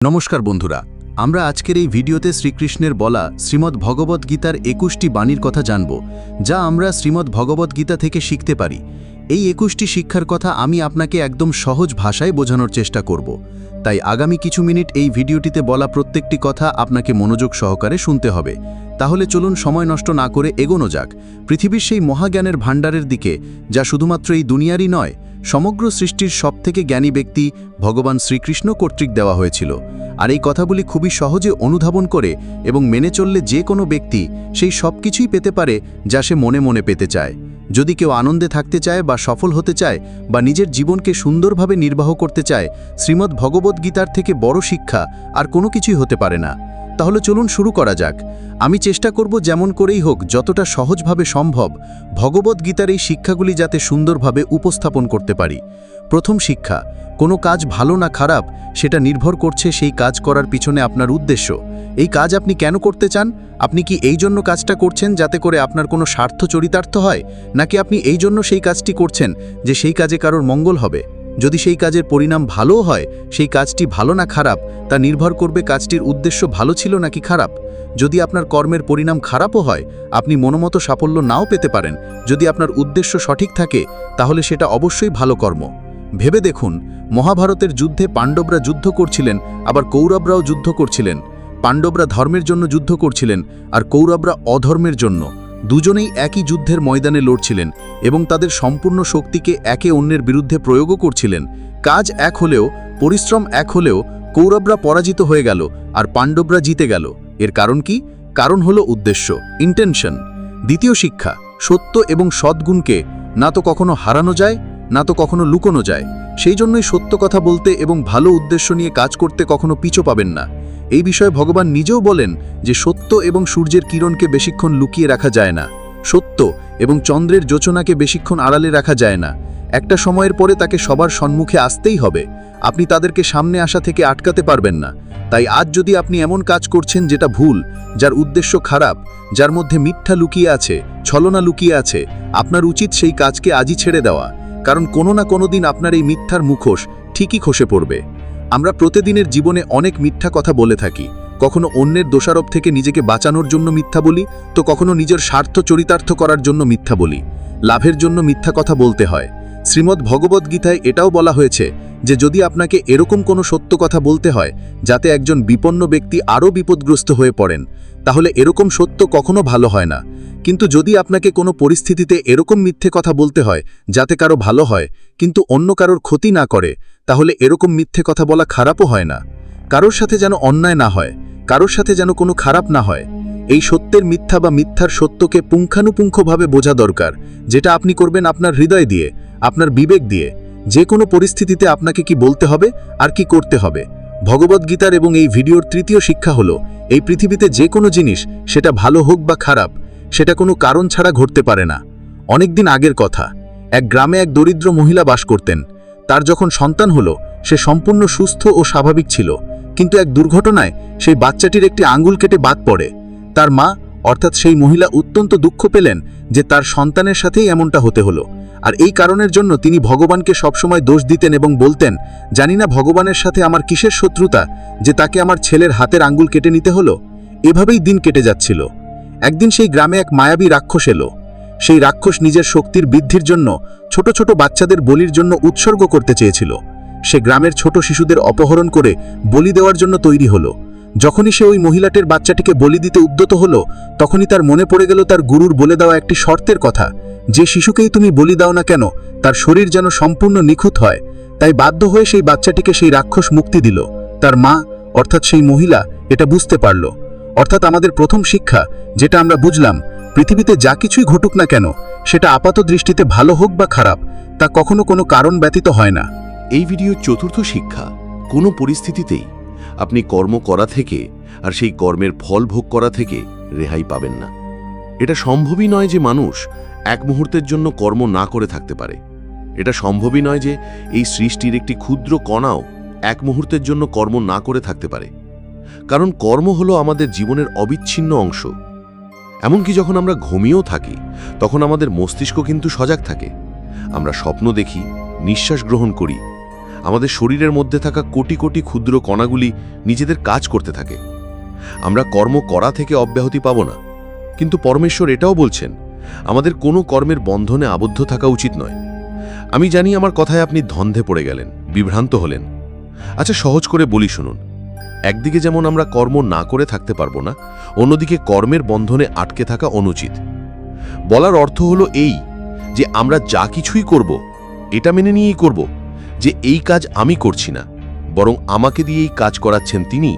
নমস্কার বন্ধুরা, আমরা আজকের এই ভিডিওতে শ্রীকৃষ্ণের বলা শ্রীমদ্ ভগবত গীতার একুশটি বাণীর কথা জানব, যা আমরা শ্রীমদ্ ভগবত গীতা থেকে শিখতে পারি। এই একুশটি শিক্ষার কথা আমি আপনাকে একদম সহজ ভাষায় বোঝানোর চেষ্টা করব। তাই আগামী কিছু মিনিট এই ভিডিওটিতে বলা প্রত্যেকটি কথা আপনাকে মনোযোগ সহকারে শুনতে হবে। তাহলে চলুন সময় নষ্ট না করে এগোনো যাক। পৃথিবীর সেই মহাজ্ঞানের ভাণ্ডারের দিকে, যা শুধুমাত্র এই দুনিয়ারই নয় সমগ্র সৃষ্টির সবথেকে জ্ঞানী ব্যক্তি ভগবান শ্রীকৃষ্ণ কর্তৃক দেওয়া হয়েছিল। আর এই কথাগুলি খুবই সহজে অনুধাবন করে এবং মেনে চললে যে কোনো ব্যক্তি সেই সব কিছুই পেতে পারে যা সে মনে মনে পেতে চায়। যদি কেউ আনন্দে থাকতে চায় বা সফল হতে চায় বা নিজের জীবনকে সুন্দরভাবে নির্বাহ করতে চায়, শ্রীমদ্ ভগবদ্গীতার থেকে বড় শিক্ষা আর কোনো কিছুই হতে পারে না। তাহলে চলুন শুরু করা যাক। আমি চেষ্টা করব যেমন করেই হোক যতটা সহজভাবে সম্ভব ভগবদ্গীতার এই শিক্ষাগুলি যাতে সুন্দরভাবে উপস্থাপন করতে পারি। প্রথম শিক্ষা, কোনো কাজ ভালো না খারাপ, সেটা নির্ভর করছে সেই কাজ করার পিছনে আপনার উদ্দেশ্য। এই কাজ আপনি কেন করতে চান? আপনি কি এই জন্য কাজটা করছেন যাতে করে আপনার কোনো স্বার্থ চরিতার্থ হয়? নাকি আপনি এই জন্য সেই কাজটি করছেন যে সেই কাজে কারোর মঙ্গল হবে? যদি সেই কাজের পরিণাম ভালোও হয়, সেই কাজটি ভালো না খারাপ, তা নির্ভর করবে কাজটির উদ্দেশ্য ভালো ছিল নাকি খারাপ। যদি আপনার কর্মের পরিণাম খারাপও হয়, আপনি মনোমতো সাফল্য নাও পেতে পারেন। যদি আপনার উদ্দেশ্য সঠিক থাকে, তাহলে সেটা অবশ্যই ভালো কর্ম। ভেবে দেখুন, মহাভারতের যুদ্ধে পাণ্ডবরা যুদ্ধ করছিলেন, আবার কৌরবরাও যুদ্ধ করছিলেন। পাণ্ডবরা ধর্মের জন্য যুদ্ধ করছিলেন, আর কৌরবরা অধর্মের জন্য। দুজনেই একই যুদ্ধের ময়দানে লড়ছিলেন এবং তাদের সম্পূর্ণ শক্তিকে একে অন্যের বিরুদ্ধে প্রয়োগও করছিলেন। কাজ এক হলেও, পরিশ্রম এক হলেও কৌরবরা পরাজিত হয়ে গেল আর পাণ্ডবরা জিতে গেল। এর কারণ কি? কারণ হলো উদ্দেশ্য ইন্টেনশন দ্বিতীয় শিক্ষা, সত্য এবং সদ্গুণকে না তো কখনো হারানো যায়, না তো কখনো লুকোনো যায়। সেই জন্যই সত্য কথা বলতে এবং ভালো উদ্দেশ্য নিয়ে কাজ করতে কখনো পিছু পাবেন না। এই বিষয়ে ভগবান নিজেও বলেন যে সত্য এবং সূর্যের কিরণকে বেশিক্ষণ লুকিয়ে রাখা যায় না। সত্য এবং চন্দ্রের যোচনাকে বেশিক্ষণ আড়ালে রাখা যায় না। একটা সময়ের পরে তাকে সবার সম্মুখে আসতেই হবে। আপনি তাদেরকে সামনে আসা থেকে আটকাতে পারবেন না। তাই আজ যদি আপনি এমন কাজ করছেন যেটা ভুল, যার উদ্দেশ্য খারাপ, যার মধ্যে মিথ্যা লুকিয়ে আছে, ছলনা লুকিয়ে আছে, আপনার উচিত সেই কাজকে আজই ছেড়ে দেওয়া। কারণ কোনো না কোনো দিন আপনার এই মিথ্যার মুখোশ ঠিকই খসে পড়বে। আমরা প্রতিদিনের জীবনে অনেক মিথ্যা কথা বলে থাকি। কখনো অন্যের দোষারোপ থেকে নিজেকে বাঁচানোর জন্য মিথ্যা বলি, তো কখনো নিজের স্বার্থ চরিতার্থ করার জন্য মিথ্যা বলি। লাভের জন্য মিথ্যা কথা বলতে হয়। শ্রীমদ্ ভগবদ্গীতায় এটাও বলা হয়েছে যে, যদি আপনাকে এরকম কোনো সত্য কথা বলতে হয়, যাতে একজন বিপন্ন ব্যক্তি আরও বিপদগ্রস্ত হয়ে পড়েন, তাহলে এরকম সত্য কখনো ভালো হয় না। কিন্তু যদি আপনাকে কোনো পরিস্থিতিতে এরকম মিথ্যে কথা বলতে হয়, যাতে কারও ভালো হয়, কিন্তু অন্য কারোর ক্ষতি না করে, তাহলে এরকম মিথ্যে কথা বলা খারাপও হয় না। কারোর সাথে যেন অন্যায় না হয়, কারোর সাথে যেন কোনো খারাপ না হয়, এই সত্যের মিথ্যা বা মিথ্যার সত্যকে পুঙ্খানুপুঙ্খভাবে বোঝা দরকার, যেটা আপনি করবেন আপনার হৃদয় দিয়ে, আপনার বিবেক দিয়ে। যে কোনো পরিস্থিতিতে আপনাকে কি বলতে হবে, আর কি করতে হবে। ভগবদ্গীতার এবং এই ভিডিওর তৃতীয় শিক্ষা হলো, এই পৃথিবীতে যে কোনো জিনিস, সেটা ভালো হোক বা খারাপ সেটা কোনো কারণ ছাড়া ঘটতে পারে না। অনেকদিন আগের কথা, এক গ্রামে এক দরিদ্র মহিলা বাস করতেন। তার যখন সন্তান হলো, সে সম্পূর্ণ সুস্থ ও স্বাভাবিক ছিল। কিন্তু এক দুর্ঘটনায় সেই বাচ্চাটির একটি আঙ্গুল কেটে বাদ পড়ে। তার মা, অর্থাৎ সেই মহিলা অত্যন্ত দুঃখ পেলেন যে তার সন্তানের সাথেই এমনটা হতে হলো। আর এই কারণের জন্য তিনি ভগবানকে সবসময় দোষ দিতেন এবং বলতেন, জানি না ভগবানের সাথে আমার কিসের শত্রুতা, যে তাকে আমার ছেলের হাতের আঙ্গুল কেটে নিতে হলো? এভাবেই দিন কেটে যাচ্ছিল। একদিন সেই গ্রামে এক মায়াবী রাক্ষস এলো। সেই রাক্ষস নিজের শক্তির বৃদ্ধির জন্য ছোট ছোট বাচ্চাদের বলির জন্য উৎসর্গ করতে চেয়েছিল। সে গ্রামের ছোট শিশুদের অপহরণ করে বলি দেওয়ার জন্য তৈরি হলো। যখনই সে ওই মহিলাটির বাচ্চাটিকে বলি দিতে উদ্যত হলো, তখনই তার মনে পড়ে গেল তার গুরুর বলে দেওয়া একটি শর্তের কথা। যে শিশুকেই তুমি বলি দাও না কেন, তার শরীর যেন সম্পূর্ণ নিখুঁত হয়। তাই বাধ্য হয়ে সেই বাচ্চাটিকে সেই রাক্ষস মুক্তি দিল। তার মা, অর্থাৎ সেই মহিলা, এটা বুঝতে পারল। অর্থাৎ আমাদের প্রথম শিক্ষা, যেটা আমরা বুঝলাম, পৃথিবীতে যা কিছুই ঘটুক না কেন, সেটা আপাত দৃষ্টিতে ভালো হোক বা খারাপ, তা কখনো কোনো কারণ ব্যতীত হয় না। এই ভিডিও চতুর্থ শিক্ষা, কোনো পরিস্থিতিতেই আপনি কর্ম করা থেকে আর সেই কর্মের ফল ভোগ করা থেকে রেহাই পাবেন না। এটা সম্ভবই নয় যে মানুষ এক মুহূর্তের জন্য কর্ম না করে থাকতে পারে। এটা সম্ভবই নয় যে এই সৃষ্টির একটি ক্ষুদ্র কণাও এক মুহূর্তের জন্য কর্ম না করে থাকতে পারে। কারণ কর্ম হলো আমাদের জীবনের অবিচ্ছিন্ন অংশ। এমনকি যখন আমরা ঘুমিয়েও থাকি, তখন আমাদের মস্তিষ্ক কিন্তু সজাগ থাকে। আমরা স্বপ্ন দেখি, নিঃশ্বাস গ্রহণ করি। আমাদের শরীরের মধ্যে থাকা কোটি কোটি ক্ষুদ্র কণাগুলি নিজেদের কাজ করতে থাকে। আমরা কর্ম করা থেকে অব্যাহতি পাব না। কিন্তু পরমেশ্বর এটাও বলছেন, আমাদের কোনো কর্মের বন্ধনে আবদ্ধ থাকা উচিত নয়। আমি জানি আমার কথায় আপনি ধন্ধে পড়ে গেলেন, বিভ্রান্ত হলেন। আচ্ছা সহজ করে বলি শুনুন একদিকে যেমন আমরা কর্ম না করে থাকতে পারব না, অন্যদিকে কর্মের বন্ধনে আটকে থাকা অনুচিত। বলার অর্থ হলো এই যে আমরা যা কিছুই করব, এটা মেনে নিয়েই করব, যে এই কাজ আমি করছি না, বরং আমাকে দিয়ে এই কাজ করাচ্ছেন তিনি,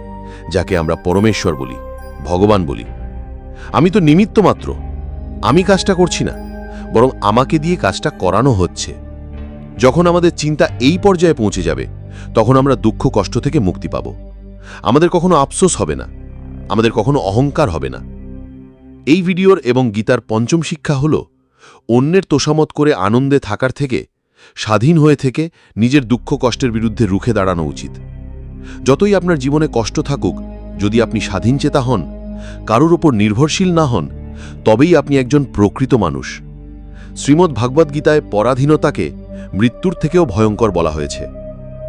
যাকে আমরা পরমেশ্বর বলি, ভগবান বলি। আমি তো নিমিত্ত মাত্র, আমি কাজটা করছি না, বরং আমাকে দিয়ে কাজটা করানো হচ্ছে। যখন আমাদের চিন্তা এই পর্যায়ে পৌঁছে যাবে, তখন আমরা দুঃখ কষ্ট থেকে মুক্তি পাব। আমাদের কখনো আফসোস হবে না, আমাদের কখনো অহংকার হবে না। এই ভিডিওর এবং গীতার পঞ্চম শিক্ষা হল, অন্যের তোষামত করে আনন্দে থাকার থেকে, স্বাধীন হয়ে থেকে নিজের দুঃখ কষ্টের বিরুদ্ধে রুখে দাঁড়ানো উচিত। যতই আপনার জীবনে কষ্ট থাকুক, যদি আপনি স্বাধীন চেতা হন, কারোর ওপর নির্ভরশীল না হন, তবেই আপনি একজন প্রকৃত মানুষ। শ্রীমদ্ ভাগবত গীতায় পরাধীনতাকে মৃত্যুর থেকেও ভয়ঙ্কর বলা হয়েছে।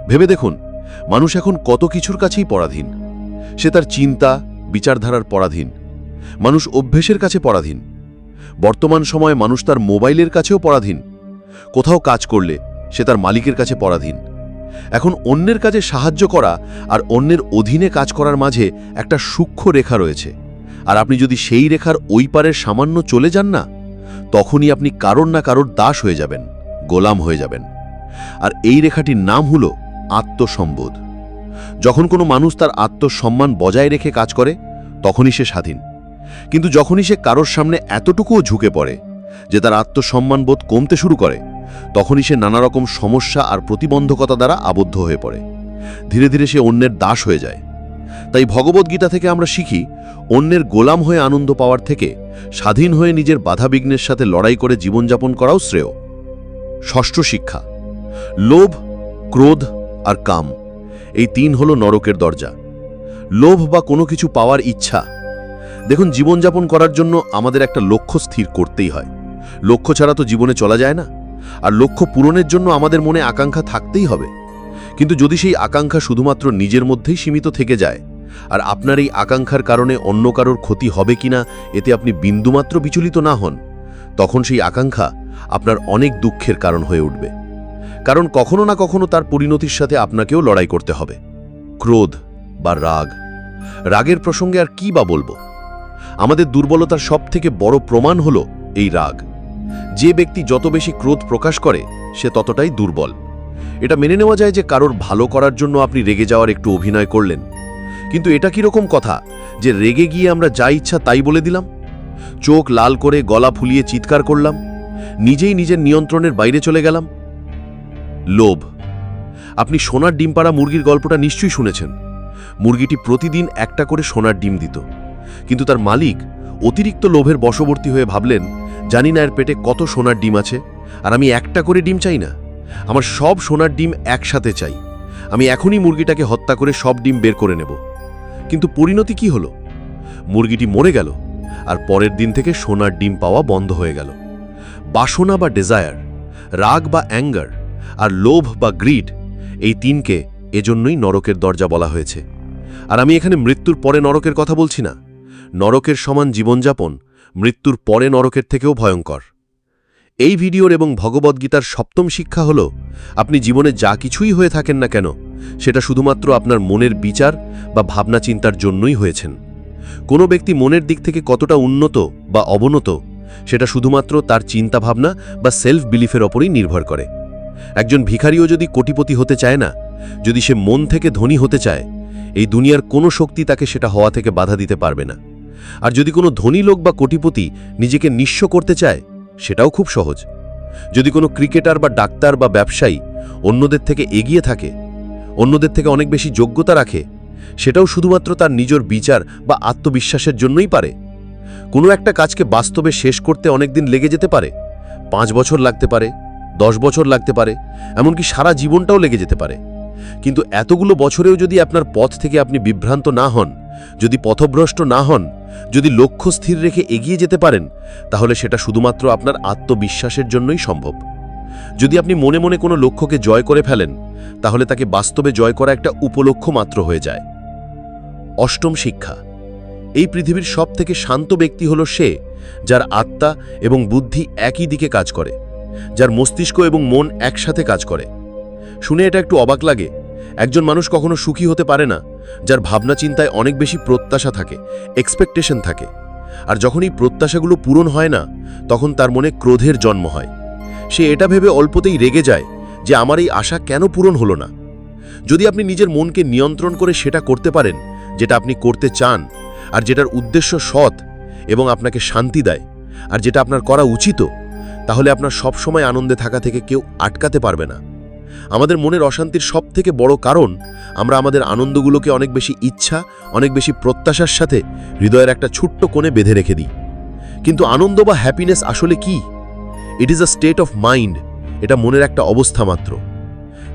ভেবে দেখুন মানুষ এখন কত কিছুর কাছেই পরাধীন। সে তার চিন্তা, বিচারধারার পরাধীন। মানুষ অভ্যেসের কাছে পরাধীন। বর্তমান সময়ে মানুষ তার মোবাইলের কাছেও পরাধীন। কোথাও কাজ করলে সে তার মালিকের কাছে পরাধীন। এখন অন্যের কাজে সাহায্য করা আর অন্যের অধীনে কাজ করার মাঝে একটা সূক্ষ্ম রেখা রয়েছে। আর আপনি যদি সেই রেখার ওই পারের সামান্য চলে যান না, তখনই আপনি কারোর না কারোর দাস হয়ে যাবেন, গোলাম হয়ে যাবেন। আর এই রেখাটির নাম হল আত্মসম্বোধ। যখন কোনো মানুষ তার আত্মসম্মান বজায় রেখে কাজ করে, তখনই সে স্বাধীন। কিন্তু যখনই সে কারোর সামনে এতটুকুও ঝুঁকে পড়ে, যে তার আত্মসম্মানবোধ কমতে শুরু করে, তখনই সে নানা রকম সমস্যা আর প্রতিবন্ধকতা দ্বারা আবদ্ধ হয়ে পড়ে। ধীরে ধীরে সে অন্যের দাস হয়ে যায়। তাই ভগবদ্গীতা থেকে আমরা শিখি, অন্যের গোলাম হয়ে আনন্দ পাওয়ার থেকে স্বাধীন হয়ে নিজের বাধাবিঘ্নের সাথে লড়াই করে জীবনযাপন করাও শ্রেয়। ষষ্ঠ শিক্ষা, লোভ, ক্রোধ আর কাম। এই তিন হলো নরকের দরজা। লোভ বা কোনো কিছু পাওয়ার ইচ্ছা। দেখুন, জীবনযাপন করার জন্য আমাদের একটা লক্ষ্য স্থির করতেই হয়। লক্ষ্য ছাড়া তো জীবনে চলা যায় না। আর লক্ষ্য পূরণের জন্য আমাদের মনে আকাঙ্ক্ষা থাকতেই হবে। কিন্তু যদি সেই আকাঙ্ক্ষা শুধুমাত্র নিজের মধ্যেই সীমিত থেকে যায়, আর আপনার এই আকাঙ্ক্ষার কারণে অন্য কারোর ক্ষতি হবে কিনা, এতে আপনি বিন্দুমাত্র বিচলিত না হন, তখন সেই আকাঙ্ক্ষা আপনার অনেক দুঃখের কারণ হয়ে উঠবে। কারণ কখনো না কখনো তার পরিণতির সাথে আপনাকেও লড়াই করতে হবে। ক্রোধ বা রাগ। রাগের প্রসঙ্গে আর কি বা বলব? আমাদের দুর্বলতার সবথেকে বড় প্রমাণ হল এই রাগ। যে ব্যক্তি যত বেশি ক্রোধ প্রকাশ করে, সে ততটাই দুর্বল। এটা মেনে নেওয়া যায় যে কারোর ভালো করার জন্য আপনি রেগে যাওয়ার একটু অভিনয় করলেন। কিন্তু এটা কীরকম কথা যে রেগে গিয়ে আমরা যা ইচ্ছা তাই বলে দিলাম? চোখ লাল করে গলা ফুলিয়ে চিৎকার করলাম। নিজেই নিজের নিয়ন্ত্রণের বাইরে চলে গেলাম। লোভ। আপনি সোনার ডিম পাড়া মুরগির গল্পটা নিশ্চয়ই শুনেছেন। মুরগিটি প্রতিদিন একটা করে সোনার ডিম দিত। কিন্তু তার মালিক অতিরিক্ত লোভের বশবর্তী হয়ে ভাবলেন, জানি না এর পেটে কত সোনার ডিম আছে, আর আমি একটা করে ডিম চাই না। আমার সব সোনার ডিম একসাথে চাই। আমি এখনই মুরগিটাকে হত্যা করে সব ডিম বের করে নেব। কিন্তু পরিণতি কি হলো? মুরগিটি মরে গেল, আর পরের দিন থেকে সোনার ডিম পাওয়া বন্ধ হয়ে গেল। বাসনা বা ডেজায়ার রাগ বা অ্যাঙ্গার আর লোভ বা গ্রিড, এই তিনকে এজন্যই নরকের দরজা বলা হয়েছে। আর আমি এখানে মৃত্যুর পরে নরকের কথা বলছি না। নরকের সমান জীবনযাপন মৃত্যুর পরে নরকের থেকেও ভয়ঙ্কর। এই ভিডিওর এবং ভগবদ্গীতার সপ্তম শিক্ষা হল, আপনি জীবনে যা কিছুই হয়ে থাকেন না কেন, সেটা শুধুমাত্র আপনার মনের বিচার বা ভাবনা চিন্তার জন্যই হয়েছেন। কোনো ব্যক্তি মনের দিক থেকে কতটা উন্নত বা অবনত, সেটা শুধুমাত্র তার চিন্তাভাবনা বা সেলফ বিলিফের ওপরই নির্ভর করে। একজন ভিখারিও যদি কোটিপতি হতে চায় না, যদি সে মন থেকে ধনী হতে চায়, এই দুনিয়ার কোনো শক্তি তাকে সেটা হওয়া থেকে বাধা দিতে পারবে না। আর যদি কোনো ধনী লোক বা কোটিপতি নিজেকে নিঃস্ব করতে চায়, সেটাও খুব সহজ। যদি কোনো ক্রিকেটার বা ডাক্তার বা ব্যবসায়ী অন্যদের থেকে এগিয়ে থাকে, অন্যদের থেকে অনেক বেশি যোগ্যতা রাখে, সেটাও শুধুমাত্র তার নিজের বিচার বা আত্মবিশ্বাসের জন্যই পারে। কোনো একটা কাজকে বাস্তবে শেষ করতে অনেক দিন লেগে যেতে পারে, পাঁচ বছর লাগতে পারে দশ বছর লাগতে পারে, এমনকি সারা জীবনটাও লেগে যেতে পারে। কিন্তু এতগুলো বছরেও যদি আপনার পথ থেকে আপনি বিভ্রান্ত না হন, যদি পথভ্রষ্ট না হন, যদি লক্ষ্য স্থির রেখে এগিয়ে যেতে পারেন, তাহলে সেটা শুধুমাত্র আপনার আত্মবিশ্বাসের জন্যই সম্ভব। যদি আপনি মনে মনে কোনো লক্ষ্যকে জয় করে ফেলেন, তাহলে তাকে বাস্তবে জয় করা একটা উপলক্ষ্য মাত্র হয়ে যায়। অষ্টম শিক্ষা। এই পৃথিবীর সব থেকে শান্ত ব্যক্তি হল সে, যার আত্মা এবং বুদ্ধি একই দিকে কাজ করে। যার মস্তিষ্ক এবং মন একসাথে কাজ করে। শুনে এটা একটু অবাক লাগে। একজন মানুষ কখনো সুখী হতে পারে না, যার ভাবনা চিন্তায় অনেক বেশি প্রত্যাশা থাকে এক্সপেকটেশন থাকে। আর যখন এই প্রত্যাশাগুলো পূরণ হয় না, তখন তার মনে ক্রোধের জন্ম হয়। সে এটা ভেবে অল্পতেই রেগে যায় যে আমার এই আশা কেন পূরণ হলো না। যদি আপনি নিজের মনকে নিয়ন্ত্রণ করে সেটা করতে পারেন, যেটা আপনি করতে চান, আর যেটার উদ্দেশ্য সৎ এবং আপনাকে শান্তি দেয়, আর যেটা আপনার করা উচিত তাহলে আপনার সব সময় আনন্দে থাকা থেকে কেউ আটকাতে পারবে না। আমাদের মনের অশান্তির সব থেকে বড় কারণ, আমরা আমাদের আনন্দগুলোকে অনেক বেশি ইচ্ছা, অনেক বেশি প্রত্যাশার সাথে হৃদয়ের একটা ছোট্ট কোণে বেঁধে রেখে দিই। কিন্তু আনন্দ বা হ্যাপিনেস আসলে কি? It is a state of mind এটা মনের একটা অবস্থা মাত্র।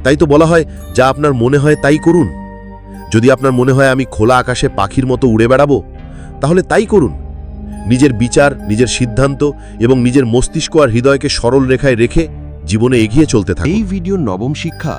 তাই তো বলা হয়, যা আপনার মনে হয় তাই করুন। যদি আপনার মনে হয় আমি খোলা আকাশে পাখির মতো উড়ে বেড়াবো, তাহলে তাই করুন। নিজের বিচার, নিজের সিদ্ধান্ত এবং নিজের মস্তিষ্ক আর হৃদয়কে সরল রেখায় রেখে জীবনে এগিয়ে চলতে থাকে এই ভিডিওর নবম শিক্ষা,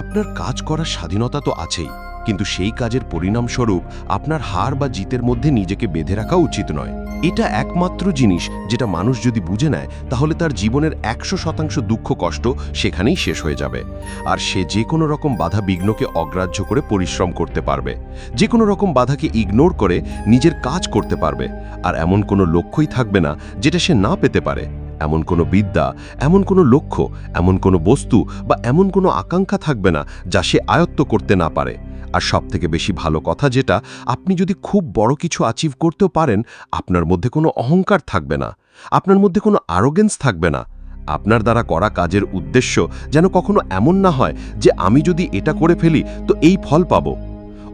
আপনার কাজ করার স্বাধীনতা তো আছেই। কিন্তু সেই কাজের পরিণামস্বরূপ আপনার হার বা জিতের মধ্যে নিজেকে বেঁধে রাখা উচিত নয়। এটা একমাত্র জিনিস যেটা মানুষ যদি বুঝে নেয়, তাহলে তার জীবনের একশো শতাংশ দুঃখ কষ্ট সেখানেই শেষ হয়ে যাবে। আর সে যে কোনো রকম বাধা বিঘ্নকে অগ্রাহ্য করে পরিশ্রম করতে পারবে। যে কোনো রকম বাধাকে ইগনোর করে নিজের কাজ করতে পারবে। আর এমন কোনো লক্ষ্যই থাকবে না যেটা সে না পেতে পারে। এমন কোনো বিদ্যা, এমন কোনো লক্ষ্য, এমন কোনো বস্তু বা এমন কোনো আকাঙ্ক্ষা থাকবে না যা সে আয়ত্ত করতে না পারে। আর সবথেকে বেশি ভালো কথা যেটা, আপনি যদি খুব বড় কিছু অ্যাচিভ করতেও পারেন, আপনার মধ্যে কোনো অহংকার থাকবে না। আপনার মধ্যে কোনো আরোগেন্স থাকবে না। আপনার দ্বারা করা কাজের উদ্দেশ্য যেন কখনো এমন না হয় যে আমি যদি এটা করে ফেলি, তো এই ফল পাবো।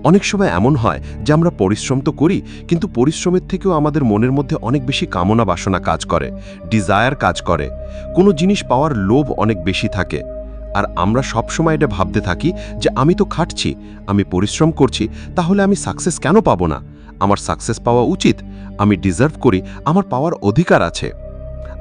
অনেক সময় এমন হয় যে আমরা পরিশ্রম তো করি, কিন্তু পরিশ্রমের থেকেও আমাদের মনের মধ্যে অনেক বেশি কামনা বাসনা কাজ করে ডিজায়ার কাজ করে। কোনো জিনিস পাওয়ার লোভ অনেক বেশি থাকে। আর আমরা সবসময় এটা ভাবতে থাকি যে আমি তো খাটছি, আমি পরিশ্রম করছি, তাহলে আমি সাকসেস কেন পাবো না? আমার সাকসেস পাওয়া উচিত, আমি ডিজার্ভ করি, আমার পাওয়ার অধিকার আছে।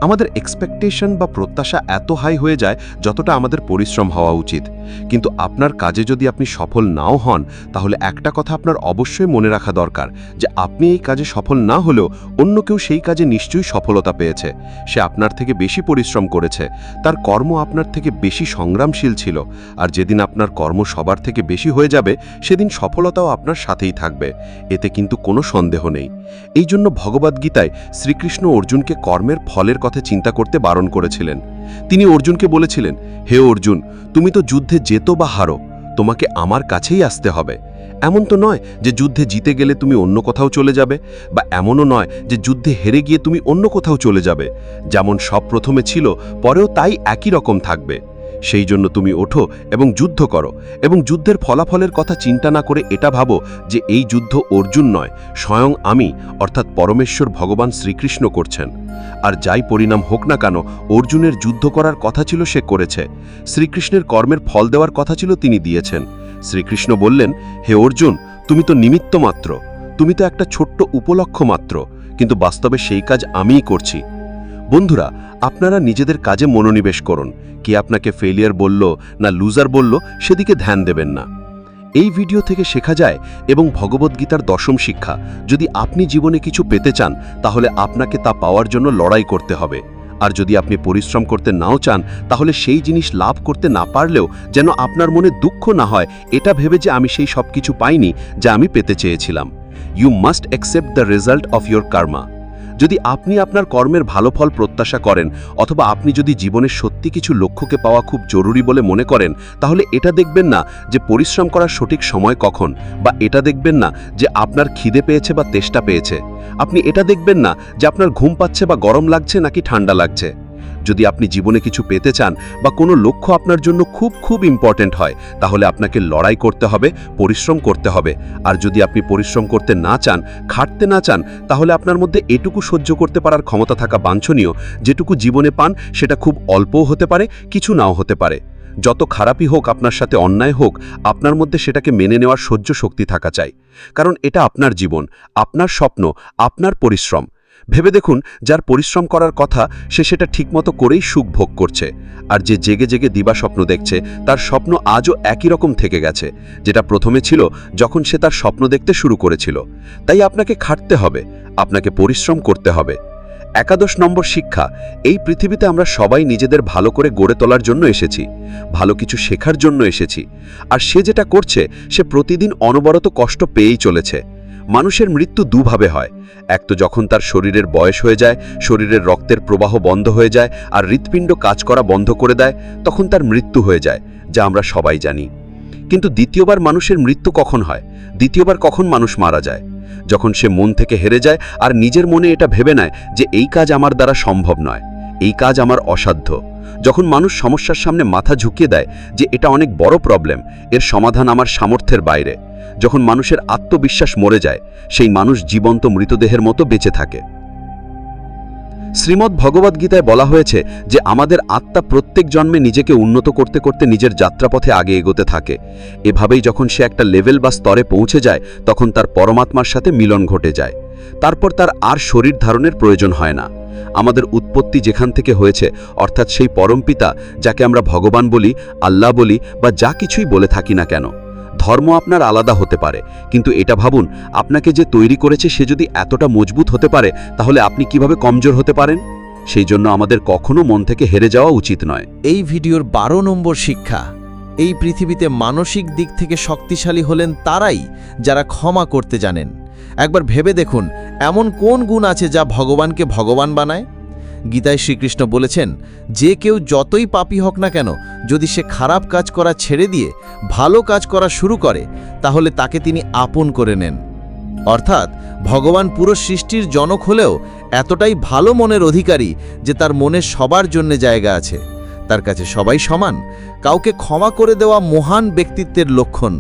আমাদের এক্সপেকটেশন বা প্রত্যাশা এত হাই হয়ে যায় যতটা আমাদের পরিশ্রম হওয়া উচিত। কিন্তু আপনার কাজে যদি আপনি সফল নাও হন, তাহলে একটা কথা আপনার অবশ্যই মনে রাখা দরকার, যে আপনি এই কাজে সফল না হলেও অন্য কেউ সেই কাজে নিশ্চয়ই সফলতা পেয়েছে। সে আপনার থেকে বেশি পরিশ্রম করেছে, তার কর্ম আপনার থেকে বেশি সংগ্রামশীল ছিল, আর যেদিন আপনার কর্ম সবার থেকে বেশি হয়ে যাবে, সেদিন সফলতাও আপনার সাথেই থাকবে। এতে কিন্তু কোনো সন্দেহ নেই। এই জন্য ভগবদ্গীতায় শ্রীকৃষ্ণ অর্জুনকে কর্মের ফলের কথা চিন্তা করতে বারণ করেছিলেন। তিনি অর্জুনকে বলেছিলেন, হে অর্জুন, তুমি তো যুদ্ধে যেত বা হারো, তোমাকে আমার কাছেই আসতে হবে। এমন তো নয় যে যুদ্ধে জিতে গেলে তুমি অন্য কোথাও চলে যাবে, বা এমনও নয় যে যুদ্ধে হেরে গিয়ে তুমি অন্য কোথাও চলে যাবে। যেমন সব প্রথমে ছিল, পরেও তাই একই রকম থাকবে। সেই জন্য তুমি ওঠো এবং যুদ্ধ করো এবং যুদ্ধের ফলাফলের কথা চিন্তা না করে এটা ভাবো যে এই যুদ্ধ অর্জুন নয়, স্বয়ং আমি, অর্থাৎ পরমেশ্বর ভগবান শ্রীকৃষ্ণ করছেন। আর যাই পরিণাম হোক না কেন, অর্জুনের যুদ্ধ করার কথা ছিল সে করেছে। শ্রীকৃষ্ণের কর্মের ফল দেওয়ার কথা ছিল তিনি দিয়েছেন। শ্রীকৃষ্ণ বললেন, হে অর্জুন, তুমি তো নিমিত্ত মাত্র তুমি তো একটা ছোট্ট উপলক্ষ মাত্র। কিন্তু বাস্তবে সেই কাজ আমিই করছি। বন্ধুরা, আপনারা নিজেদের কাজে মনোনিবেশ করুন। কি আপনাকে ফেলিয়ার বলল না লুজার বলল, সেদিকে ধ্যান দেবেন না। এই ভিডিও থেকে শেখা যায় এবং ভগবদ্গীতার দশম শিক্ষা, যদি আপনি জীবনে কিছু পেতে চান, তাহলে আপনাকে তা পাওয়ার জন্য লড়াই করতে হবে। আর যদি আপনি পরিশ্রম করতে নাও চান, তাহলে সেই জিনিস লাভ করতে না পারলেও যেন আপনার মনে দুঃখ না হয়, এটা ভেবে যে আমি সেই সব কিছু পাইনি, যা আমি পেতে চেয়েছিলাম। You must accept the result of your karma যদি আপনি আপনার কর্মের ভালো ফল প্রত্যাশা করেন অথবা আপনি যদি জীবনের সত্যি কিছু লক্ষ্যকে পাওয়া খুব জরুরি বলে মনে করেন, তাহলে এটা দেখবেন না যে পরিশ্রম করার সঠিক সময় কখন বা এটা দেখবেন না যে আপনার খিদে পেয়েছে বা তেষ্টা পেয়েছে। আপনি এটা দেখবেন না যে আপনার ঘুম পাচ্ছে বা গরম লাগছে নাকি ঠান্ডা লাগছে। যদি আপনি জীবনে কিছু পেতে চান বা কোনো লক্ষ্য আপনার জন্য খুব খুব ইম্পর্ট্যান্ট হয়, তাহলে আপনাকে লড়াই করতে হবে, পরিশ্রম করতে হবে। আর যদি আপনি পরিশ্রম করতে না চান, খাটতে না চান, তাহলে আপনার মধ্যে এটুকু সহ্য করতে পারার ক্ষমতা থাকা বাঞ্ছনীয়। যেটুকু জীবনে পান, সেটা খুব অল্পও হতে পারে, কিছু নাও হতে পারে। যত খারাপই হোক আপনার সাথে অন্যায় হোক, আপনার মধ্যে সেটাকে মেনে নেওয়ার সহ্য শক্তি থাকা চাই। কারণ এটা আপনার জীবন, আপনার স্বপ্ন, আপনার পরিশ্রম। ভেবে দেখুন, যার পরিশ্রম করার কথা সে সেটা ঠিকমতো করেই সুখ ভোগ করছে। আর যে জেগে জেগে দিবা স্বপ্ন দেখছে, তার স্বপ্ন আজও একই রকম থেকে গেছে, যেটা প্রথমে ছিল যখন সে তার স্বপ্ন দেখতে শুরু করেছিল। তাই আপনাকে খাটতে হবে, আপনাকে পরিশ্রম করতে হবে। একাদশ নম্বর শিক্ষা, এই পৃথিবীতে আমরা সবাই নিজেদের ভালো করে গড়ে তোলার জন্য এসেছি, ভালো কিছু শেখার জন্য এসেছি। আর সে যেটা করছে, সে প্রতিদিন অনবরত কষ্ট পেয়েই চলেছে। মানুষের মৃত্যু দুভাবে হয়। এক তো যখন তার শরীরের বয়স হয়ে যায়, শরীরের রক্তের প্রবাহ বন্ধ হয়ে যায় আর হৃৎপিণ্ড কাজ করা বন্ধ করে দেয়, তখন তার মৃত্যু হয়ে যায়, যা আমরা সবাই জানি। কিন্তু দ্বিতীয়বার মানুষের মৃত্যু কখন হয়? দ্বিতীয়বার কখন মানুষ মারা যায়? যখন সে মন থেকে হেরে যায় আর নিজের মনে এটা ভেবে নেয় যে এই কাজ আমার দ্বারা সম্ভব নয়। এই কাজ আমার অসাধ্য। যখন মানুষ সমস্যার সামনে মাথা ঝুঁকিয়ে দেয় যে এটা অনেক বড় প্রবলেম এর সমাধান আমার সামর্থ্যের বাইরে। যখন মানুষের আত্মবিশ্বাস মরে যায়, সেই মানুষ জীবন্ত মৃতদেহের মতো বেঁচে থাকে। শ্রীমদ্ ভগবদ্গীতায় বলা হয়েছে যে আমাদের আত্মা প্রত্যেক জন্মে নিজেকে উন্নত করতে করতে নিজের যাত্রাপথে আগে এগোতে থাকে। এভাবেই যখন সে একটা লেভেল বা স্তরে পৌঁছে যায়, তখন তার পরমাত্মার সাথে মিলন ঘটে যায়। তারপর তার আর শরীর ধারণের প্রয়োজন হয় না। আমাদের উৎপত্তি যেখান থেকে হয়েছে, অর্থাৎ সেই পরমপিতা যাকে আমরা ভগবান বলি, আল্লাহ বলি, বা যা কিছুই বলে থাকি না কেন। ধর্ম আপনার আলাদা হতে পারে, কিন্তু এটা ভাবুন, আপনাকে যে তৈরি করেছে সে যদি এতটা মজবুত হতে পারে, তাহলে আপনি কীভাবে কমজোর হতে পারেন? সেই জন্য আমাদের কখনো মন থেকে হেরে যাওয়া উচিত নয়। এই ভিডিওর বারো নম্বর শিক্ষা, এই পৃথিবীতে মানসিক দিক থেকে শক্তিশালী হলেন তারাই যারা ক্ষমা করতে জানেন। একবার ভেবে দেখুন, এমন কোন গুণ আছে যা ভগবানকে ভগবান বানায়? গীতায় শ্রীকৃষ্ণ বলেছেন, যে কেউ যতই পাপী হোক না কেন, যদি সে খারাপ কাজ করা ছেড়ে দিয়ে ভালো কাজ করা শুরু করে, তাহলে তাকে তিনি আপন করে নেন। অর্থাৎ, ভগবান পুরো সৃষ্টির জনক হলেও এতটাই ভালো মনের অধিকারী যে তার মনে সবার জন্য জায়গা আছে। তার কাছে সবাই সমান, কাউকে ক্ষমা করে দেওয়া মহান ব্যক্তিত্বের লক্ষণ,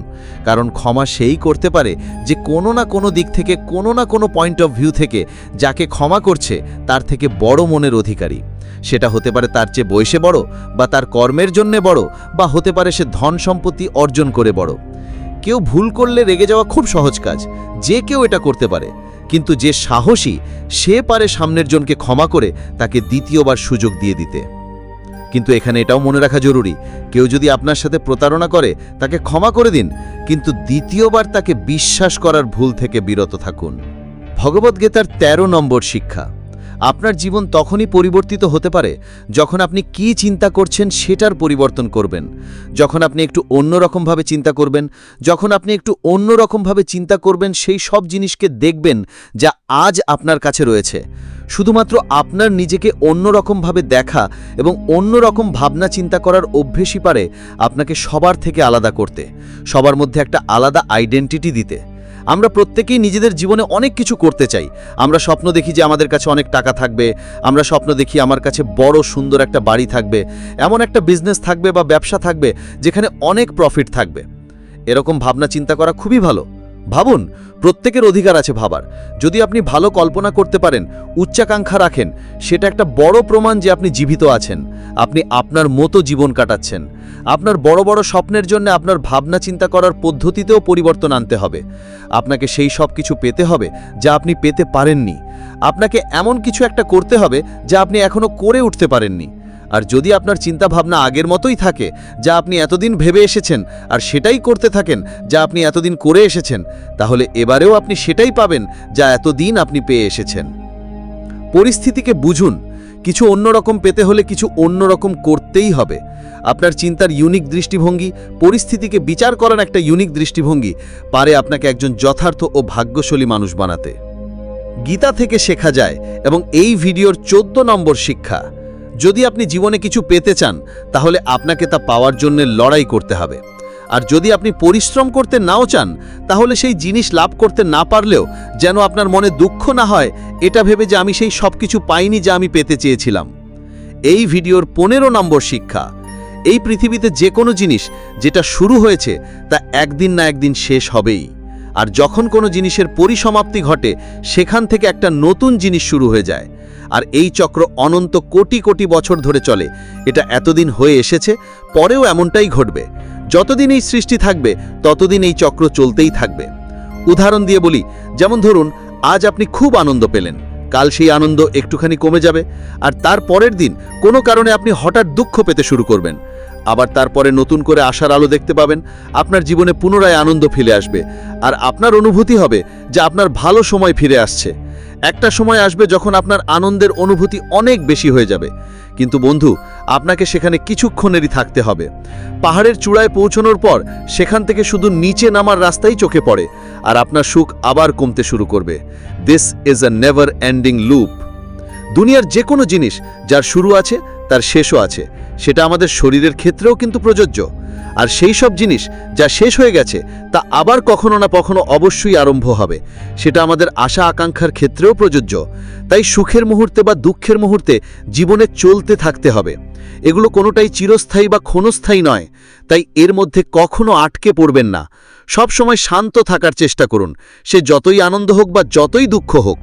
কারণ ক্ষমা সেই করতে পারে যে কোনো না কোনো দিক থেকে, কোনো না কোনো পয়েন্ট অফ ভিউ থেকে যাকে ক্ষমা করছে, তার থেকে বড় মনের অধিকারী। সেটা হতে পারে তার চেয়ে বয়সে বড়, বা তার কর্মের জন্যে বড়, বা হতে পারে সে ধন সম্পত্তি অর্জন করে বড়। কেউ ভুল করলে রেগে যাওয়া খুব সহজ কাজ, যে কেউ এটা করতে পারে। কিন্তু যে সাহসী, সে পারে সামনের জনকে ক্ষমা করে তাকে দ্বিতীয়বার সুযোগ দিয়ে দিতে। কিন্তু এখানে এটাও মনে রাখা জরুরি, কেউ যদি আপনার সাথে প্রতারণা করে, তাকে ক্ষমা করে দিন, কিন্তু দ্বিতীয়বার তাকে বিশ্বাস করার ভুল থেকে বিরত থাকুন। ভগবদ্গীতার ১৩ নম্বর শিক্ষা, আপনার জীবন তখনই পরিবর্তিত হতে পারে যখন আপনি কি চিন্তা করছেন সেটার পরিবর্তন করবেন, যখন আপনি একটু অন্যরকমভাবে চিন্তা করবেন, যখন আপনি একটু অন্যরকমভাবে চিন্তা করবেন, সেই সব জিনিসকে দেখবেন যা আজ আপনার কাছে রয়েছে। শুধুমাত্র আপনার নিজেকে অন্যরকমভাবে দেখা এবং অন্যরকম ভাবনা চিন্তা করার অভ্যেসই পারে আপনাকে সবার থেকে আলাদা করতে, সবার মধ্যে একটা আলাদা আইডেন্টিটি দিতে। আমরা প্রত্যেকেই নিজেদের জীবনে অনেক কিছু করতে চাই। আমরা স্বপ্ন দেখি যে আমাদের কাছে অনেক টাকা থাকবে, আমরা স্বপ্ন দেখি আমার কাছে বড় সুন্দর একটা বাড়ি থাকবে, এমন একটা বিজনেস থাকবে বা ব্যবসা থাকবে যেখানে অনেক প্রফিট থাকবে। এরকম ভাবনা চিন্তা করা খুবই ভালো। ভাবুন, প্রত্যেকের অধিকার আছে ভাবার। যদি আপনি ভালো কল্পনা করতে পারেন, উচ্চাকাঙ্ক্ষা রাখেন, সেটা একটা বড় প্রমাণ যে আপনি জীবিত আছেন। আপনি আপনার মতো জীবন কাটাচ্ছেন। আপনার বড় বড় স্বপ্নের জন্য আপনার ভাবনা চিন্তা করার পদ্ধতিতেও পরিবর্তন আনতে হবে। আপনাকে সেই সব কিছু পেতে হবে যা আপনি পেতে পারেননি। আপনাকে এমন কিছু একটা করতে হবে যা আপনি এখনও করে উঠতে পারেননি। আর যদি আপনার চিন্তাভাবনা আগের মতোই থাকে, যা আপনি এতদিন ভেবে এসেছেন আর সেটাই করতে থাকেন, যা আপনি এতদিন করে এসেছেন, তাহলে এবারেও আপনি সেটাই পাবেন, যা এতদিন আপনি পেয়ে এসেছেন। পরিস্থিতিকে বুঝুন। কিছু অন্যরকম পেতে হলে কিছু অন্যরকম করতেই হবে। আপনার চিন্তার ইউনিক দৃষ্টিভঙ্গি, পরিস্থিতিকে বিচার করার একটা ইউনিক দৃষ্টিভঙ্গি পারে আপনাকে একজন যথার্থ ও ভাগ্যশালী মানুষ বানাতে। গীতা থেকে শেখা যায় এবং এই ভিডিওর চোদ্দ নম্বর শিক্ষা। যদি আপনি জীবনে কিছু পেতে চান, তাহলে আপনাকে তা পাওয়ার জন্য লড়াই করতে হবে। আর যদি আপনি পরিশ্রম করতে নাও চান, তাহলে সেই জিনিস লাভ করতে না পারলেও যেন আপনার মনে দুঃখ না হয়, এটা ভেবে যে আমি সেই সব কিছু পাইনি যা আমি পেতে চেয়েছিলাম। এই ভিডিওর পনেরো নম্বর শিক্ষা, এই পৃথিবীতে যে কোনো জিনিস যেটা শুরু হয়েছে, তা একদিন না একদিন শেষ হবেই। আর যখন কোনো জিনিসের পরিসমাপ্তি ঘটে, সেখান থেকে একটা নতুন জিনিস শুরু হয়ে যায়। আর এই চক্র অনন্ত কোটি কোটি বছর ধরে চলে। এটা এতদিন হয়ে এসেছে, পরেও এমনটাই ঘটবে। যতদিন এই সৃষ্টি থাকবে, ততদিন এই চক্র চলতেই থাকবে। উদাহরণ দিয়ে বলি, যেমন ধরুন, আজ আপনি খুব আনন্দ পেলেন। কাল সেই আনন্দ একটুখানি কমে যাবে, আর তার পরের দিন কোনো কারণে আপনি হঠাৎ দুঃখ পেতে শুরু করবেন। আবার তারপরে নতুন করে আশার আলো দেখতে পাবেন, আপনার জীবনে পুনরায় আনন্দ ফিরে আসবে। আর আপনার অনুভূতি হবে যে আপনার ভালো সময় ফিরে আসছে। একটা সময় আসবে যখন আপনার আনন্দের অনুভূতি অনেক বেশি হয়ে যাবে। কিন্তু বন্ধু, আপনাকে সেখানে কিছুক্ষণেরই থাকতে হবে। পাহাড়ের চূড়ায় পৌঁছানোর পর সেখান থেকে শুধু নিচে নামার রাস্তাই চোখে পড়ে আর আপনার সুখ আবার কমতে শুরু করবে। This is a never ending loop দুনিয়ার যে কোনো জিনিস, যার শুরু আছে, তার শেষও আছে। সেটা আমাদের শরীরের ক্ষেত্রেও কিন্তু প্রযোজ্য। আর সেই সব জিনিস যা শেষ হয়ে গেছে, তা আবার কখনো না কখনো অবশ্যই আরম্ভ হবে। সেটা আমাদের আশা আকাঙ্ক্ষার ক্ষেত্রেও প্রযোজ্য। তাই সুখের মুহূর্তে বা দুঃখের মুহূর্তে জীবনে চলতে থাকতে হবে। এগুলো কোনোটাই চিরস্থায়ী বা ক্ষণস্থায়ী নয়। তাই এর মধ্যে কখনো আটকে পড়বেন না। সব সময় শান্ত থাকার চেষ্টা করুন। সে যতই আনন্দ হোক বা যতই দুঃখ হোক।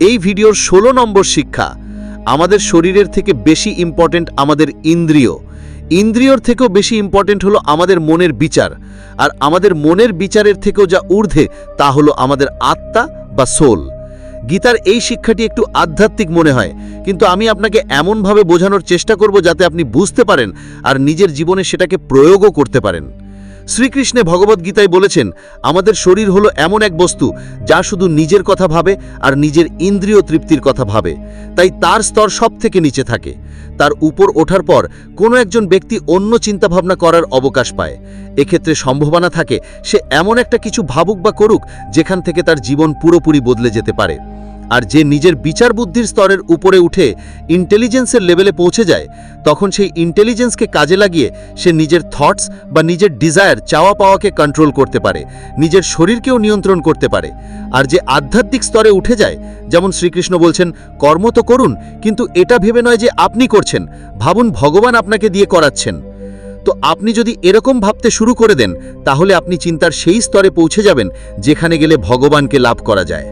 এই ভিডিওর ষোলো নম্বর শিক্ষা আমাদের শরীরের থেকে বেশি ইম্পর্টেন্ট আমাদের ইন্দ্রিয়। ইন্দ্রিয়র থেকেও বেশি ইম্পর্টেন্ট হলো আমাদের মনের বিচার। আর আমাদের মনের বিচারের থেকেও যা ঊর্ধ্বে, তা হলো আমাদের আত্মা বা সোল গীতার এই শিক্ষাটি একটু আধ্যাত্মিক মনে হয়, কিন্তু আমি আপনাকে এমনভাবে বোঝানোর চেষ্টা করব যাতে আপনি বুঝতে পারেন আর নিজের জীবনে সেটাকে প্রয়োগও করতে পারেন। শ্রীকৃষ্ণে ভগবদ্গীতায় বলেছেন, আমাদের শরীর হলো এমন এক বস্তু, যা শুধু নিজের কথা ভাবে আর নিজের ইন্দ্রিয় তৃপ্তির কথা ভাবে। তাই তার স্তর সব থেকে নিচে থাকে। তার উপর ওঠার পর কোনো একজন ব্যক্তি অন্য চিন্তাভাবনা করার অবকাশ পায়। এক্ষেত্রে সম্ভাবনা থাকে, সে এমন একটা কিছু ভাবুক বা করুক, যেখান থেকে তার জীবন পুরোপুরি বদলে যেতে পারে। আর যে নিজের বিচার বুদ্ধির স্তরের উপরে উঠে ইন্টেলিজেন্সের লেভেলে পৌঁছে যায়, তখন সেই ইন্টেলিজেন্সকে কাজে লাগিয়ে সে নিজের থটস বা নিজের ডিজায়ার চাওয়া পাওয়াকে কন্ট্রোল করতে পারে, নিজের শরীরকেও নিয়ন্ত্রণ করতে পারে। আর যে আধ্যাত্মিক স্তরে উঠে যায়, যেমন শ্রীকৃষ্ণ বলছেন, কর্ম তো করুন, কিন্তু এটা ভেবে নয় যে আপনি করছেন, ভাবুন ভগবান আপনাকে দিয়ে করাচ্ছেন। তো আপনি যদি এরকম ভাবতে শুরু করে দেন, তাহলে আপনি চিন্তার সেই স্তরে পৌঁছে যাবেন, যেখানে গেলে ভগবানকে লাভ করা যায়।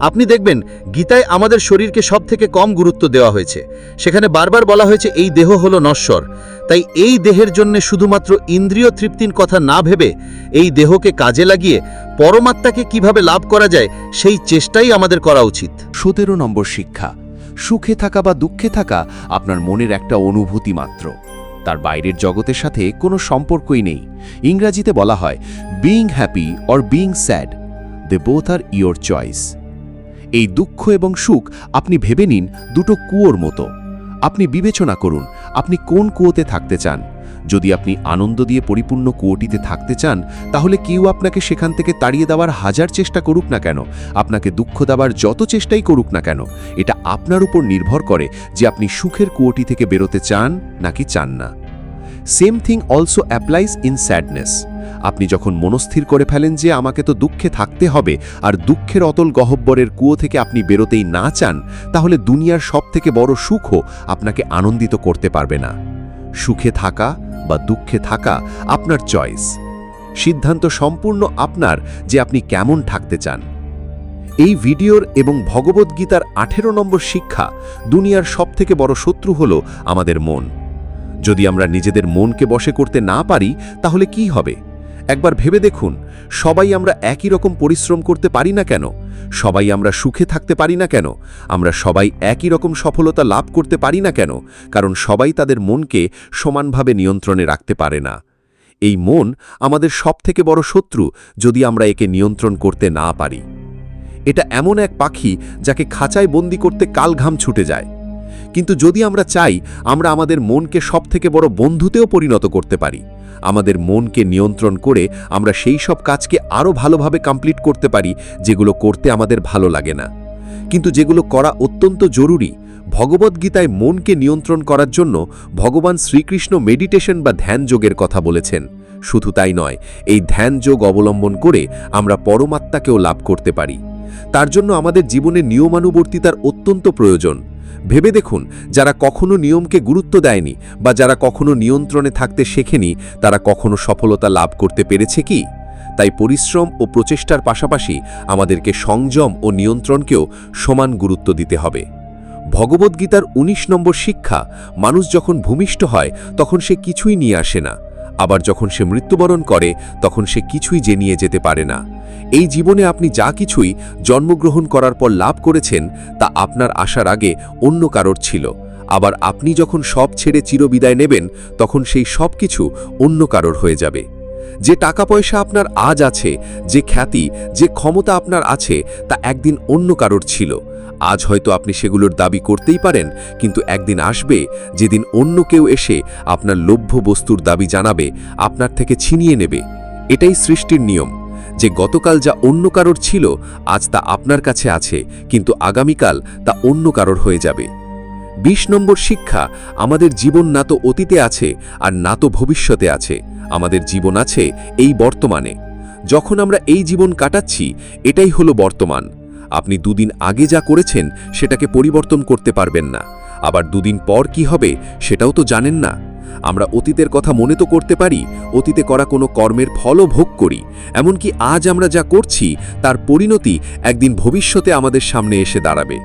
আপনি দেখবেন, গীতায় আমাদের শরীরকে সব থেকে কম গুরুত্ব দেওয়া হয়েছে। সেখানে বারবার বলা হয়েছে, এই দেহ হলো নশ্বর। তাই এই দেহের জন্য শুধুমাত্র ইন্দ্রিয় তৃপ্তির কথা না ভেবে, এই দেহকে কাজে লাগিয়ে পরমাত্মাকে কীভাবে লাভ করা যায়, সেই চেষ্টাই আমাদের করা উচিত। সতেরো নম্বর শিক্ষা, সুখে থাকা বা দুঃখে থাকা আপনার মনের একটা অনুভূতি মাত্র। তার বাইরের জগতের সাথে কোনো সম্পর্কই নেই। ইংরাজিতে বলা হয় being happy or being sad they both are your choice এই দুঃখ এবং সুখ আপনি ভেবে নিন দুটো কুয়োর মতো। আপনি বিবেচনা করুন, আপনি কোন কুয়োতে থাকতে চান। যদি আপনি আনন্দ দিয়ে পরিপূর্ণ কুয়োটিতে থাকতে চান, তাহলে কেউ আপনাকে সেখান থেকে তাড়িয়ে দেওয়ার হাজার চেষ্টা করুক না কেন, আপনাকে দুঃখ দেওয়ার যত চেষ্টাই করুক না কেন, এটা আপনার উপর নির্ভর করে যে আপনি সুখের কুয়োটি থেকে বেরোতে চান নাকি চান না। Same thing also applies in sadness আপনি যখন মনস্থির করে ফেলেন যে আমাকে তো দুঃখে থাকতে হবে, আর দুঃখের অতল গহব্বরের কুয়ো থেকে আপনি বেরোতেই না চান, তাহলে দুনিয়ার সব থেকে বড় সুখও আপনাকে আনন্দিত করতে পারবে না। সুখে থাকা বা দুঃখে থাকা আপনার চয়েস। সিদ্ধান্ত সম্পূর্ণ আপনার যে আপনি কেমন থাকতে চান। এই ভিডিওর এবং ভগবদ্গীতার আঠেরো নম্বর শিক্ষা দুনিয়ার সবথেকে বড় শত্রু হল আমাদের মন। যদি আমরা নিজেদের মনকে বশে করতে না পারি, তাহলে কি হবে? একবার ভেবে দেখুন, সবাই আমরা একই রকম পরিশ্রম করতে পারি না কেন? সবাই আমরা সুখে থাকতে পারি না কেন? আমরা সবাই একই রকম সফলতা লাভ করতে পারি না কেন? কারণ সবাই তাদের মনকে সমানভাবে নিয়ন্ত্রণে রাখতে পারে না। এই মন আমাদের সবথেকে বড় শত্রু যদি আমরা একে নিয়ন্ত্রণ করতে না পারি। এটা এমন এক পাখি যাকে খাঁচায় বন্দি করতে কাল ঘাম ছুটে যায়। কিন্তু যদি আমরা চাই আমরা আমাদের মনকে সবথেকে বড় বন্ধুতেও পরিণত করতে পারি, আমাদের মনকে নিয়ন্ত্রণ করে আমরা সেই সব কাজকে আরও ভালোভাবে কমপ্লিট করতে পারি যেগুলো করতে আমাদের ভালো লাগে না। কিন্তু যেগুলো করা অত্যন্ত জরুরি, ভগবদ্গীতায় মনকে নিয়ন্ত্রণ করার জন্য ভগবান শ্রীকৃষ্ণ মেডিটেশন বা ধ্যান যোগের কথা বলেছেন। শুধু তাই নয়, এই ধ্যান যোগ অবলম্বন করে আমরা পরমাত্মাকেও লাভ করতে পারি। তার জন্য আমাদের জীবনে নিয়মানুবর্তিতার অত্যন্ত প্রয়োজন। ভেবে দেখুন, যারা কখনো নিয়মকে গুরুত্ব দেয়নি বা যারা কখনো নিয়ন্ত্রণে থাকতে শেখেনি, তারা কখনো সফলতা লাভ করতে পেরেছে কি? তাই পরিশ্রম ও প্রচেষ্টার পাশাপাশি আমাদেরকে সংযম ও নিয়ন্ত্রণকেও সমান গুরুত্ব দিতে হবে। ভগবদ্গীতার ১৯ নম্বর শিক্ষা, মানুষ যখন ভূমিষ্ঠ হয়, তখন সে কিছুই নিয়ে আসে না। আবার যখন সে মৃত্যুবরণ করে, তখন সে কিছুই যে নিয়ে যেতে পারে না। এই জীবনে আপনি যা কিছুই জন্মগ্রহণ করার পর লাভ করেছেন, তা আপনার আসার আগে অন্য কারোর ছিল। আবার আপনি যখন সব ছেড়ে চিরবিদায় নেবেন, তখন সেই সব কিছু অন্য কারোর হয়ে যাবে। যে টাকা পয়সা আপনার আজ আছে, যে খ্যাতি, যে ক্ষমতা আপনার আছে, তা একদিন অন্য কারোর ছিল। আজ হয়তো আপনি সেগুলোর দাবি করতেই পারেন, কিন্তু একদিন আসবে যেদিন অন্য কেউ এসে আপনার লভ্য বস্তুর দাবি জানাবে, আপনার থেকে ছিনিয়ে নেবে। এটাই সৃষ্টির নিয়ম। যে গতকাল যা অন্য কারোর ছিল, আজ তা আপনার কাছে আছে, কিন্তু আগামীকাল তা অন্য কারোর হয়ে যাবে। বিশ নম্বর শিক্ষা, আমাদের জীবন না তো অতীতে আছে, আর না তো ভবিষ্যতে আছে। আমাদের জীবন আছে এই বর্তমানে। যখন আমরা এই জীবন কাটাচ্ছি, এটাই হলো বর্তমান। আপনি দুদিন আগে যা করেছেন সেটাকে পরিবর্তন করতে পারবেন না। আবার দুদিন পর কি হবে সেটাও তো জানেন না। আমরা অতীতের কথা মনে তো করতে পারি, অতীতে করা কোনো কর্মের ফলও ভোগ করি। এমনকি আজ আমরা যা করছি, তার পরিণতি একদিন ভবিষ্যতে আমাদের সামনে এসে দাঁড়াবে।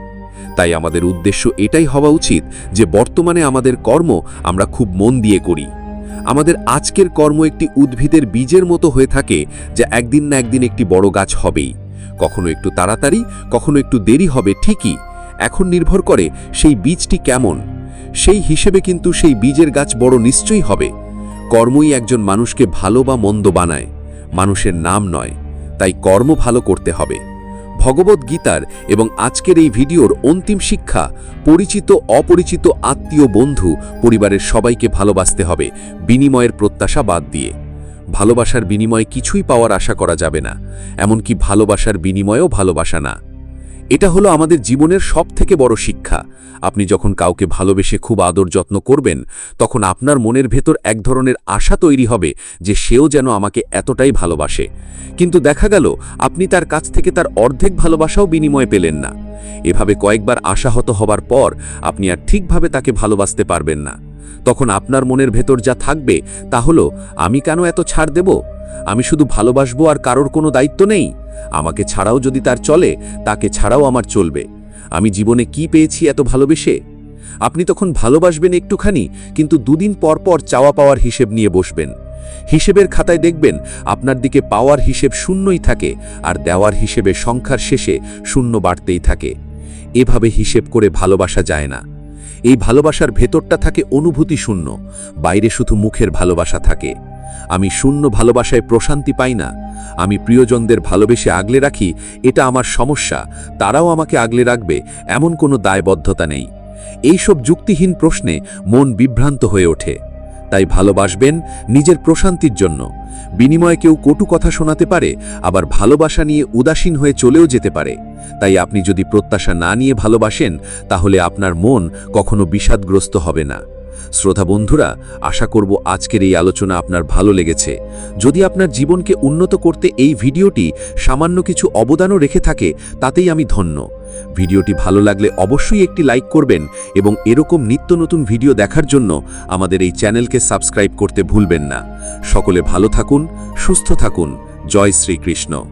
তাই আমাদের উদ্দেশ্য এটাই হওয়া উচিত যে বর্তমানে আমাদের কর্ম আমরা খুব মন দিয়ে করি। আমাদের আজকের কর্ম একটি উদ্ভিদের বীজের মতো হয়ে থাকে, যা একদিন না একদিন একটি বড় গাছ হবেই। কখনো একটু তাড়াতাড়ি, কখনো একটু দেরি হবে ঠিকই। এখন নির্ভর করে সেই বীজটি কেমন। সেই হিসেবে কিন্তু সেই বীজের গাছ বড় নিশ্চয়ই হবে। কর্মই একজন মানুষকে ভালো বা মন্দ বানায়। মানুষের নাম নয়, তাই কর্ম ভালো করতে হবে। ভগবত গীতার এবং আজকের এই ভিডিওর অন্তিম শিক্ষা, পরিচিত, অপরিচিত আত্মীয় বন্ধু পরিবারের সবাইকে ভালোবাসতে হবে। বিনিময়ের প্রত্যাশা বাদ দিয়ে। ভালোবাসার বিনিময়ে কিছুই পাওয়ার আশা করা যাবে না এমনকি ভালোবাসার বিনিময়েও ভালোবাসা না। এটা হলো আমাদের জীবনের সবথেকে বড় শিক্ষা। আপনি যখন কাউকে ভালোবেসে খুব আদর যত্ন করবেন, তখন আপনার মনের ভেতর এক ধরনের আশা তৈরি হবে যে সেও যেন আমাকে এতটাই ভালোবাসে। কিন্তু দেখা গেল, আপনি তার কাছ থেকে তার অর্ধেক ভালোবাসাও বিনিময়ে পেলেন না। এভাবে কয়েকবার আশাহত হবার পর আপনি আর ঠিকভাবে তাকে ভালোবাসতে পারবেন না। তখন আপনার মনের ভেতর যা থাকবে তা হলো, আমি কেন এত ছাড় দেব? আমি শুধু ভালোবাসবো আর কারোর কোনো দায়িত্ব নেই? আমাকে ছাড়াও যদি তার চলে, তাকে ছাড়াও আমার চলবে। আমি জীবনে কি পেয়েছি এত ভালোবেসে? আপনি তখন ভালোবাসবেন একটুখানি, কিন্তু দুদিন পর পর চাওয়া পাওয়ার হিসেব নিয়ে বসবেন। হিসেবের খাতায় দেখবেন, আপনার দিকে পাওয়ার হিসেব শূন্যই থাকে, আর দেওয়ার হিসেবে সংখ্যার শেষে শূন্য বাড়তেই থাকে। এভাবে হিসেব করে ভালোবাসা যায় না। এই ভালোবাসার ভেতরটা থাকে অনুভূতি শূন্য, বাইরে শুধু মুখের ভালোবাসা থাকে। আমি শূন্য ভালোবাসায় প্রশান্তি পাই না আমি প্রিয়জনদের ভালোবেসে আগলে রাখি, এটা আমার সমস্যা, তারাও আমাকে আগলে রাখবে, এমন কোনো দায়বদ্ধতা নেই। এইসব যুক্তিহীন প্রশ্নে মন বিভ্রান্ত হয়ে ওঠে। তাই ভালোবাসবেন নিজের প্রশান্তির জন্য। বিনিময়ে কেউ কটু কথা শোনাতে পারে, আবার ভালোবাসা নিয়ে উদাসীন হয়ে চলেও যেতে পারে। তাই আপনি যদি প্রত্যাশা না নিয়ে ভালোবাসেন, তাহলে আপনার মন কখনো বিষাদগ্রস্ত হবে না। শ্রোতা বন্ধুরা, আশা করব আজকের এই আলোচনা আপনার ভালো লেগেছে। যদি আপনার জীবনকে উন্নত করতে এই ভিডিওটি সামান্য কিছু অবদানও রেখে থাকে, তাতেই আমি ধন্য। ভিডিওটি ভালো লাগলে অবশ্যই একটি লাইক করবেন এবং এরকম নিত্য নতুন ভিডিও দেখার জন্য আমাদের এই চ্যানেলকে সাবস্ক্রাইব করতে ভুলবেন না। সকলে ভালো থাকুন, সুস্থ থাকুন। জয় শ্রীকৃষ্ণ।